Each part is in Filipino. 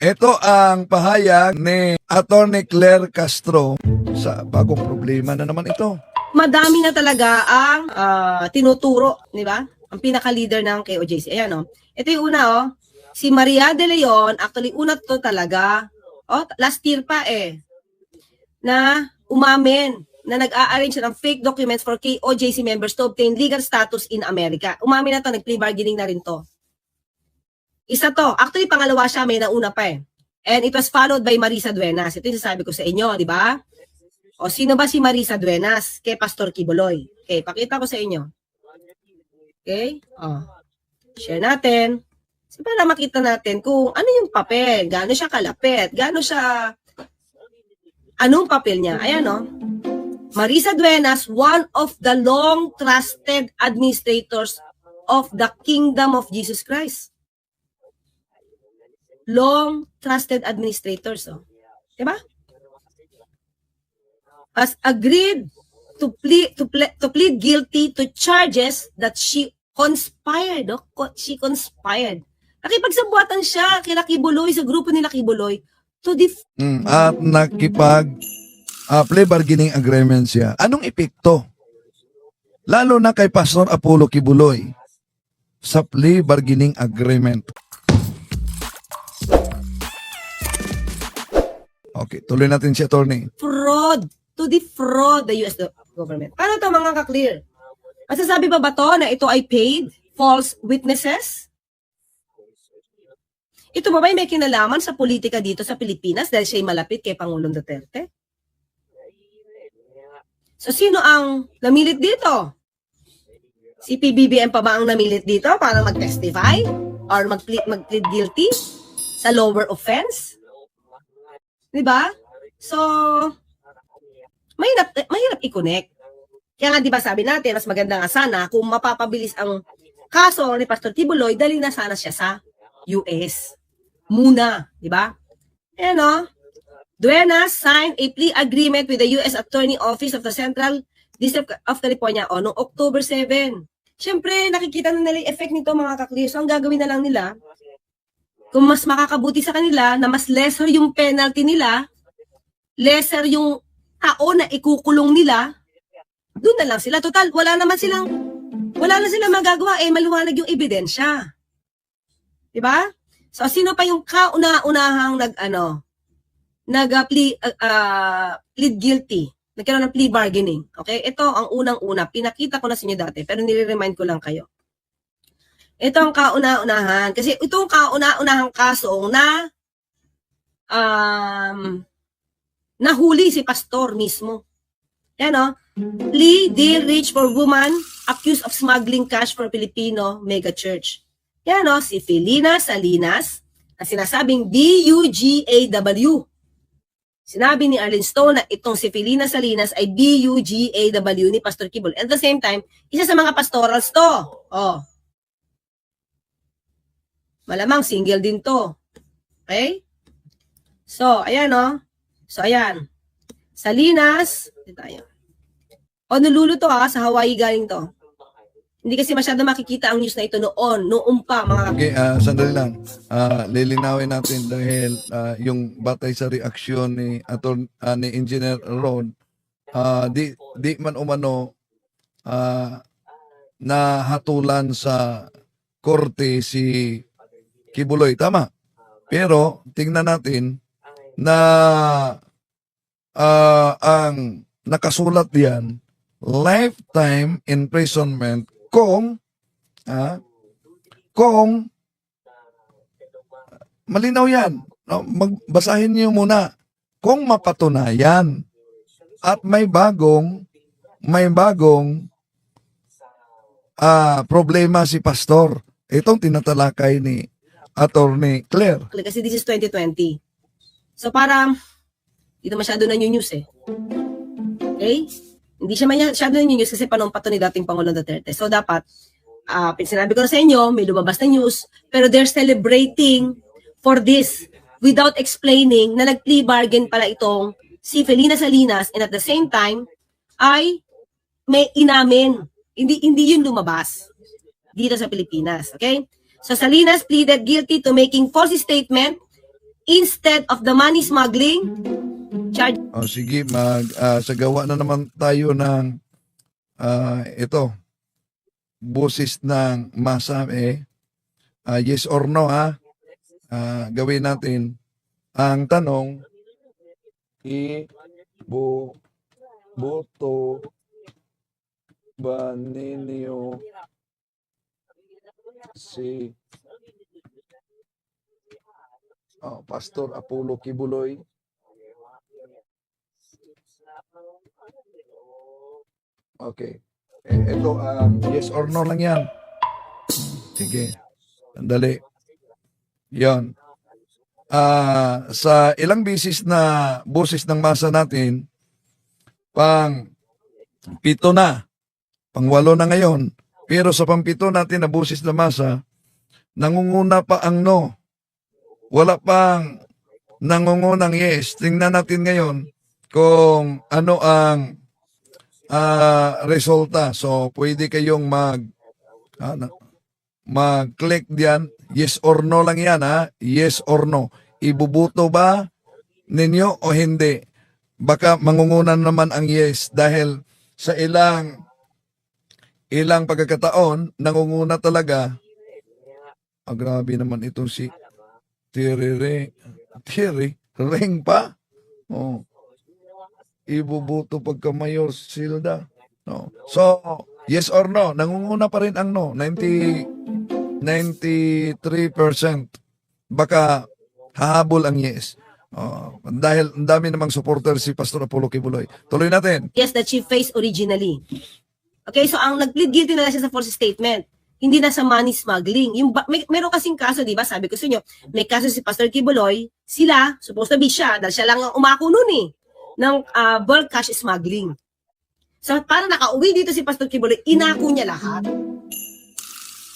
Ito ang pahayag ni Attorney Claire Castro sa bagong problema na naman ito. madami na talaga ang ah, tinuturo, di ba? Ang pinaka-leader ng KOJC. Ayan, oh. Ito yung una, oh. Si Maria De Leon, actually, una to talaga. Oh, last year pa eh. Na umamin na nag-a-arrange siya ng fake documents for KOJC members to obtain legal status in America. Umamin na to, nag-plea bargaining na rin to. Isa to. Actually, pangalawa siya, may nauna pa eh. And it was followed by Marisa Duenas. Ito yung sasabi ko sa inyo, di ba? O sino ba si Marisa Duenas? Kay Pastor Kibuloy. Okay, pakita ko sa inyo. Okay? O. Share natin. So, para makita natin kung ano yung papel, gaano siya kalapit, gaano siya, anong papel niya. Ayan o. Marisa Duenas, one of the long trusted administrators of the kingdom of Jesus Christ. Long trusted administrators. Oh. Diba? has agreed to plead to, ple- to plead guilty to charges that she conspired. Co- She conspired. Nakipagsabuatan siya kila Kibuloy, sa grupo nila Kibuloy, to def- Mm, at nakipag ah, plea bargaining agreement siya. Anong epekto? Lalo na kay Pastor Apollo Kibuloy sa plea bargaining agreement. Okay, tuloy natin si attorney. fraud, to defraud the US government. Paano to mga ka-clear? Masasabi ba ba to na ito ay paid false witnesses? Ito ba ba may kinalaman sa politika dito sa Pilipinas dahil siya'y malapit kay Pangulong Duterte? So sino ang namilit dito? Si PBBM pa ba ang namilit dito para mag-testify? Or mag-plead, mag-plead guilty sa lower offense? Di ba? So, mahirap, mahirap i-connect. Kaya nga, di ba sabi natin, mas maganda nga sana kung mapapabilis ang kaso ni Pastor Tibuloy, dali na sana siya sa US. Muna, di ba? Ayan o. Duenas signed a plea agreement with the U.S. Attorney Office of the Central District of California o noong October 7. Siyempre, nakikita na nila yung effect nito mga kaklear. So, ang gagawin na lang nila, kung mas makakabuti sa kanila, na mas lesser yung penalty nila, lesser yung taon na ikukulong nila, doon na lang sila. Total, wala naman silang, wala na silang magagawa, eh, maluwanag yung ebidensya. Diba? So, sino pa yung kauna-unahang nag, ano, nag uh, plea, uh, uh, plead guilty, nagkaroon ng plea bargaining. Okay? Ito ang unang-una. Pinakita ko na sa inyo dati, pero nire-remind ko lang kayo. Ito ang kauna-unahan. Kasi itong kauna-unahang kaso na um, nahuli si pastor mismo. Yan o. Plea deal reached for woman accused of smuggling cash for Filipino mega church. Yan o, si Felina Salinas, na sinasabing B-U-G-A-W. Sinabi ni Arlene Stone na itong si Felina Salinas ay B-U-G-A-W ni Pastor Kibol. At the same time, isa sa mga pastorals to. Oh. Malamang single din to. Okay? So, ayan oh. So, ayan. Salinas. Dito tayo. Honolulu to ah, sa Hawaii galing to. Hindi kasi masyado makikita ang news na ito noon, noong pa mga Okay, ah, sandali lang. Ah, lilinawin natin dahil ah, yung batay sa reaksyon ni aton ah, ni Engineer Ron, ah, di di man umano ah, nahatulan sa korte si Kibuloy, tama. Pero tingnan natin na ah, ang nakasulat diyan lifetime imprisonment kung ah, kung malinaw yan. No, magbasahin niyo muna. Kung mapatunayan at may bagong may bagong ah, problema si pastor. Itong tinatalakay ni Attorney Claire. kasi this is 2020. So parang dito masyado na yung news eh. Okay? Hindi siya masyado na yung news kasi panong pato ni dating Pangulong Duterte. So dapat, uh, sinabi ko na sa inyo, may lumabas na news, pero they're celebrating for this without explaining na nag-plea bargain pala itong si Felina Salinas and at the same time ay may inamin. Hindi hindi yun lumabas dito sa Pilipinas, okay? So Salinas pleaded guilty to making false statement instead of the money smuggling charge O sige, mag ah, sagawa na naman tayo ng ah, ito. Boses ng masa eh. Ah, yes or no ha. Ah, gawin natin ang tanong i bo boto ba ninyo si oh, Pastor Apollo Kibuloy Okay. Eh, ito, um, yes or no lang yan. Sige. Sandali. Yon. Ah, sa ilang bisis na boses ng masa natin, pang pito na, pang walo na ngayon, pero sa pampito natin na boses na masa, nangunguna pa ang no. Wala pang nangungunang yes. Tingnan natin ngayon kung ano ang ah resulta. So, pwede kayong mag ano, mag-click diyan. Yes or no lang yan, ha? Yes or no. Ibubuto ba ninyo o hindi? Baka mangungunan naman ang yes dahil sa ilang ilang pagkakataon, nangunguna talaga. Ah, grabe naman itong si Tirire. Tiri, ring pa. Oh ibubuto pagka Mayor Silda. No. So, yes or no? Nangunguna pa rin ang no. 90, 93%. Baka hahabol ang yes. Oh, dahil ang dami namang supporter si Pastor Apollo Kibuloy. Tuloy natin. yes that she faced originally. Okay, so ang nag-plead guilty na siya sa false statement. Hindi na sa money smuggling. Yung may, meron kasing kaso, di ba? Sabi ko sa inyo, may kaso si Pastor Kibuloy, sila, supposed to be siya, dahil siya lang ang umako nun eh, ng ah, bulk cash smuggling. So, para nakauwi dito si Pastor Kibuloy, inako niya lahat.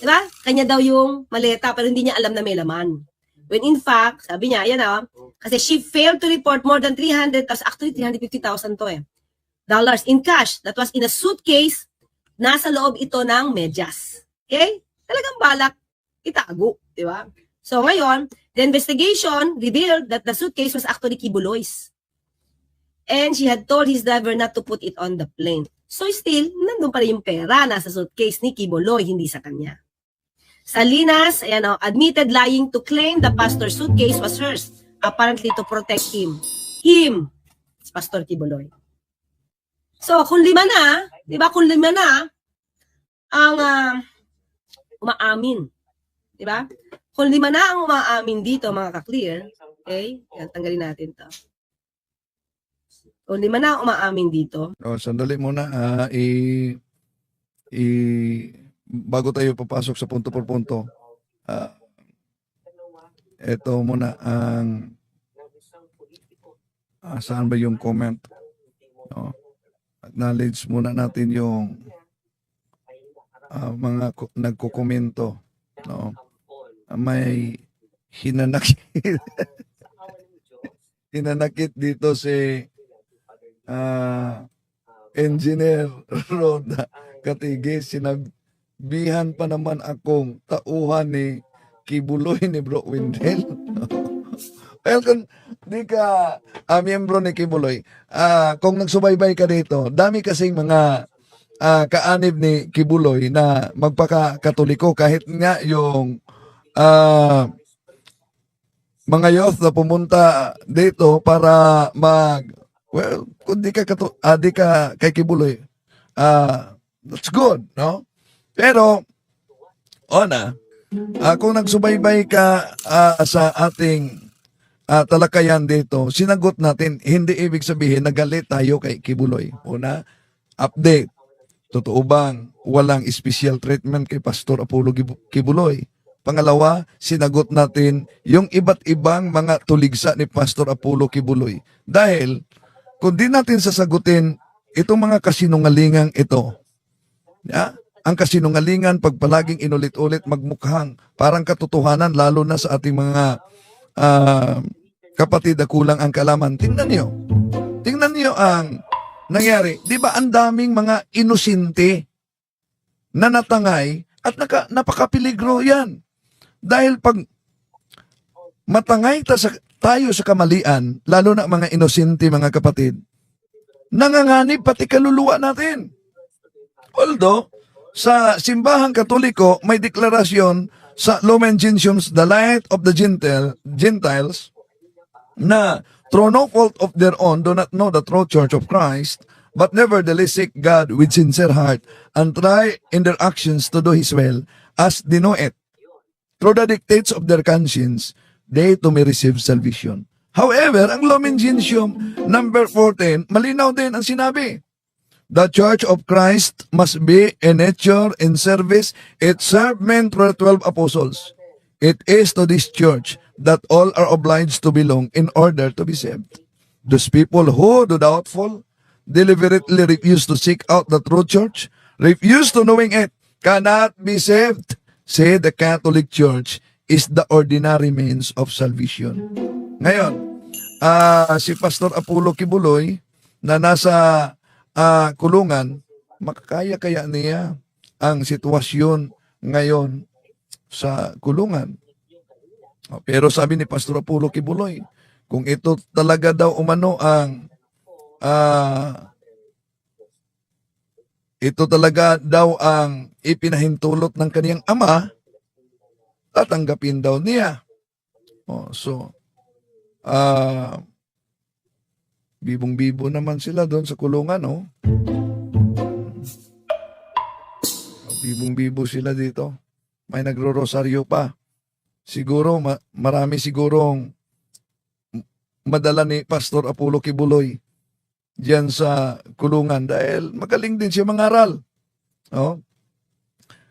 Di ba? Kanya daw yung maleta, pero hindi niya alam na may laman. When in fact, sabi niya, yan ah, kasi she failed to report more than 300, tas actually 350,000 to eh dollars in cash that was in a suitcase. Nasa loob ito ng medyas. Okay? Talagang balak itago, di ba? So ngayon, the investigation revealed that the suitcase was actually Kibuloy's. And she had told his driver not to put it on the plane. So still, nandun pa rin yung pera nasa suitcase ni Kibuloy, hindi sa kanya. Salinas, ayan o, admitted lying to claim the pastor's suitcase was hers, apparently to protect him. Him, Pastor Kibuloy. So, kung lima na, di ba, kung lima na, ang ah, umaamin. Di ba? Kung lima na ang umaamin dito, mga ka-clear, okay, yan, tanggalin natin to. Kung lima na ang umaamin dito, O, sandali muna. ah, i, i, bago tayo papasok sa punto por punto, ah, ito muna ang ah, saan ba yung comment? No? Acknowledge muna natin yung ah, mga ko- nagkukomento. No? Ah, May hinanakit, hinanakit dito si ah, Engineer Roda Katigis. Sinabihan pa naman akong tauhan ni Kibuloy ni Bro Windel. Well, kung di ka ah, miyembro ni Kibuloy, ah, kung nagsubaybay ka dito, dami kasing mga ah, kaanib ni Kibuloy na magpaka-katoliko kahit nga yung ah, mga youth na pumunta dito para mag well kung di ka kato, ah, di ka kay Kibuloy ah that's good no? Pero ona ah, kung nagsubaybay ka ah, sa ating ah, talakayan dito sinagot natin hindi ibig sabihin nagalit tayo kay Kibuloy una update Totoo bang walang special treatment kay Pastor Apollo Kibuloy? Pangalawa, sinagot natin yung iba't ibang mga tuligsa ni Pastor Apollo Kibuloy. Dahil, kung di natin sasagutin itong mga kasinungalingang ito, ya, ang kasinungalingan pag palaging inulit-ulit magmukhang parang katotohanan lalo na sa ating mga ah, kapatid kulang ang kalaman. Tingnan niyo. Tingnan niyo ang nangyari. Di ba ang daming mga inosente na natangay at naka, napakapiligro yan. Dahil pag matangay ta sa, tayo sa kamalian, lalo na mga inosente mga kapatid, nanganganib pati kaluluwa natin. Although, sa simbahang katoliko, may deklarasyon sa Lumen Gentium, the light of the Gentile, Gentiles, na through no fault of their own do not know the true church of Christ, but nevertheless seek God with sincere heart and try in their actions to do His will as they know it. Through the dictates of their conscience, they to may receive salvation. However, ang Lumen Gentium number 14, malinaw din ang sinabi. The Church of Christ must be in nature, in service, it served men through the 12 apostles. It is to this church that all are obliged to belong in order to be saved. Those people who, do doubtful, deliberately refuse to seek out the true church, refuse to knowing it, cannot be saved. Say the Catholic Church is the ordinary means of salvation. Ngayon, ah si Pastor Apollo Kibuloy na nasa ah, kulungan, makakaya kaya niya ang sitwasyon ngayon sa kulungan. Oh, Pero sabi ni Pastor Apollo Kibuloy, kung ito talaga daw umano ang ah, ito talaga daw ang ipinahintulot ng kaniyang ama, tatanggapin daw niya. Oh, so, ah, bibong-bibo naman sila doon sa kulungan, oh. Bibong-bibo sila dito. May nagro-rosaryo pa. Siguro, ma- marami sigurong madala ni Pastor Apollo Kibuloy diyan sa kulungan dahil magaling din siya mangaral. Oh.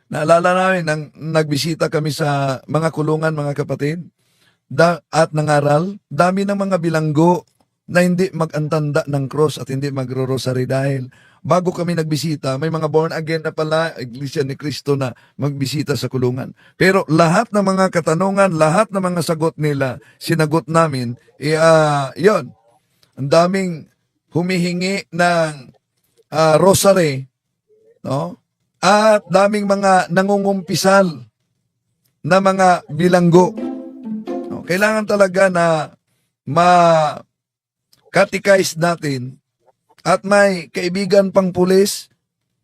Naalala namin nang nagbisita kami sa mga kulungan mga kapatid da, at nangaral, dami ng mga bilanggo na hindi magantanda ng cross at hindi magro-rosary dahil bago kami nagbisita, may mga born again na pala, Iglesia ni Cristo na magbisita sa kulungan. Pero lahat ng mga katanungan, lahat ng mga sagot nila, sinagot namin, eh, ah, yun, ang daming humihingi ng ah, rosary, no? At daming mga nangungumpisal na mga bilanggo. No? Kailangan talaga na ma catechize natin at may kaibigan pang pulis,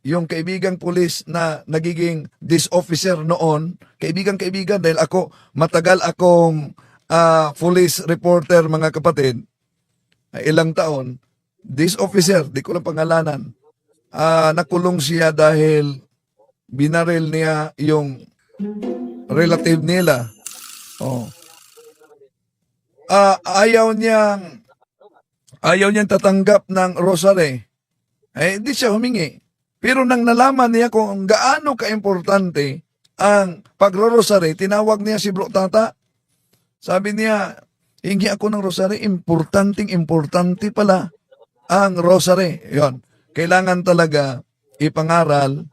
yung kaibigang pulis na nagiging this officer noon, kaibigan-kaibigan dahil ako, matagal akong ah, police reporter mga kapatid, ilang taon, this officer, di ko lang pangalanan, ah, nakulong siya dahil binaril niya yung relative nila. Oh. Ah, ayaw niyang ayaw niyang tatanggap ng rosary. Eh, hindi siya humingi. Pero nang nalaman niya kung gaano kaimportante ang pagro-rosary, tinawag niya si Bro Tata. Sabi niya, hingi ako ng rosary, importanteng importante pala ang rosary. Yon. Kailangan talaga ipangaral.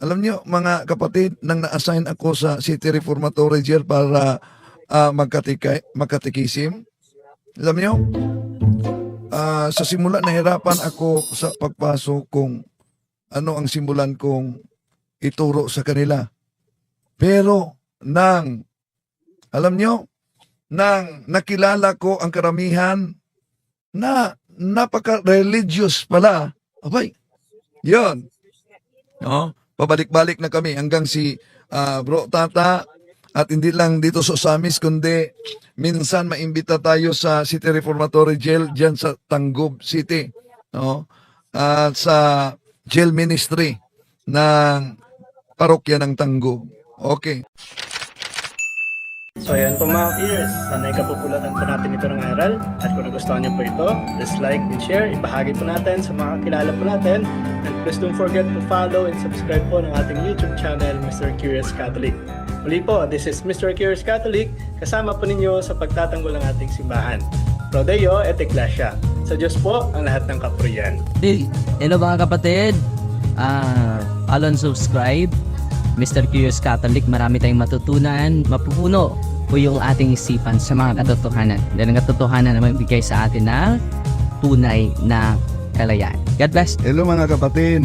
Alam niyo, mga kapatid, nang na-assign ako sa City Reformatory Jail para uh, magkatika- magkatikisim, alam niyo, Ah, sa simula nahirapan ako sa pagpasok kung ano ang simulan kong ituro sa kanila. Pero nang, alam nyo, nang nakilala ko ang karamihan na napaka-religious pala, abay, yon No? Pabalik-balik na kami hanggang si ah, Bro Tata at hindi lang dito sa Samis kundi minsan maimbita tayo sa City Reformatory Jail diyan sa Tanggob City no? At sa jail ministry ng parokya ng Tanggob okay. So ayan po mga peers, sanay kapupulatan po natin ito ng aral. At kung nagustuhan niyo po ito, just like and share, ibahagi po natin sa mga kilala po natin. And please don't forget to follow and subscribe po ng ating YouTube channel, Mr. Curious Catholic. Muli po, this is Mr. Curious Catholic, kasama po ninyo sa pagtatanggol ng ating simbahan. Prodeo et Ecclesia. Sa Diyos po ang lahat ng kapurian. Hello mga kapatid. Ah, follow and subscribe. Mr. Curious Catholic, marami tayong matutunan, mapupuno po yung ating isipan sa mga katotohanan. Dahil ang katotohanan na magbigay sa atin ng tunay na kalayaan. God bless. hello mga kapatid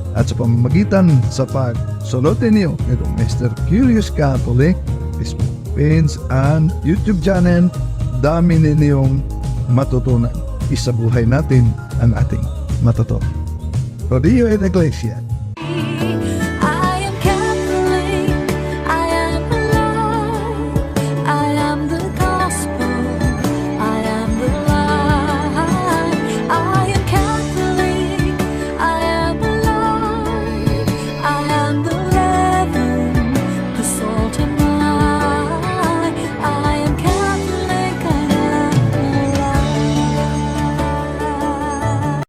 At sa pamamagitan sa pagsunod ninyo nitong Mr. Curious Catholic, Facebook page and YouTube channel, dami ninyong matutunan. Isabuhay natin ang ating matutunan. Rodillo et Iglesia,